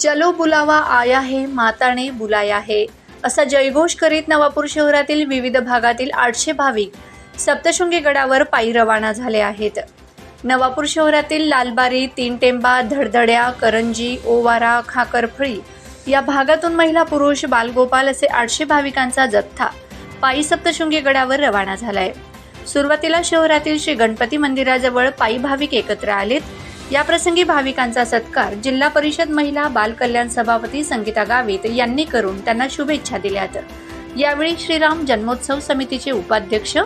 चलो बुलावा आया है माताने बुलाया है. असा जयघोष करीत नवापूर शहरातील विविध भागातील आठशे भाविक सप्तशृंगी गडावर पायी रवाना झाले आहेत. नवापूर शहरातील लालबारी तीन टेंबा धडधड्या करंजी ओवारा खाकरफळी या भागातून महिला पुरुष बालगोपाल असे आठशे भाविकांचा जथ्था पायी सप्तशृंगी गडावर रवाना झालाय. सुरुवातीला शहरातील श्री गणपती मंदिराजवळ पायी भाविक एकत्र आलेत. याप्रसंगी भाविकांचा सत्कार जिल्हा परिषद महिला बाल कल्याण सभापती संगीता गावित यांनी करून त्यांना शुभेच्छा दिल्यात. यावेळी श्रीराम जन्मोत्सव समितीचे उपाध्यक्ष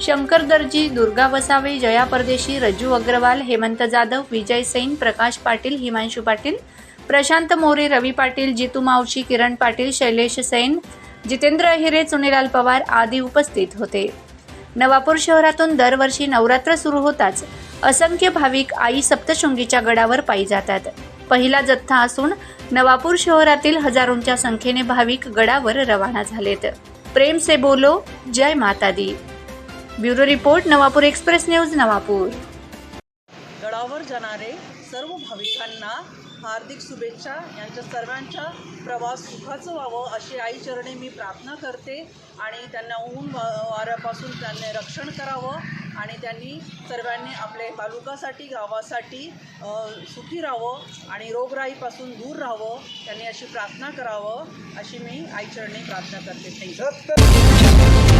शंकर दर्जी दुर्गा वसावे जया परदेशी रज्जू अग्रवाल हेमंत जाधव विजय सैन प्रकाश पाटील हिमांशू पाटील प्रशांत मोरे रवी पाटील जितू मावशी किरण पाटील शैलेश सैन जितेंद्र अहिरे चुनीलाल पवार आदी उपस्थित होते. नवापूर शहरातून दरवर्षी नवरात्र सुरू होताच असंख्य भाविक आई सप्तशृंगीच्या गडावर पायी जातात. पहिला जत्था असून नवापूर शहरातील हजारोंच्या संख्येने भाविक गडावर रवाना झालेत. प्रेम से बोलो जय माता दी. Bureau report Navapur express news Navapur. गडावर जाणारे सर्व भाविकांना हार्दिक शुभेच्छा. यांच्या सर्वांच्या प्रवास सुखाचं व्हावं अशी आई चरणी मी प्रार्थना करते आणि त्यांना ऊन वा- वाऱ्यापासून त्यांनी रक्षण करावं आणि त्यांनी सर्वांनी आपले तालुकासाठी गावासाठी सुखी राहावं आणि रोगराईपासून दूर राहावं. त्यांनी अशी प्रार्थना करावं अशी मी आई चरणी प्रार्थना करते. थँक्यू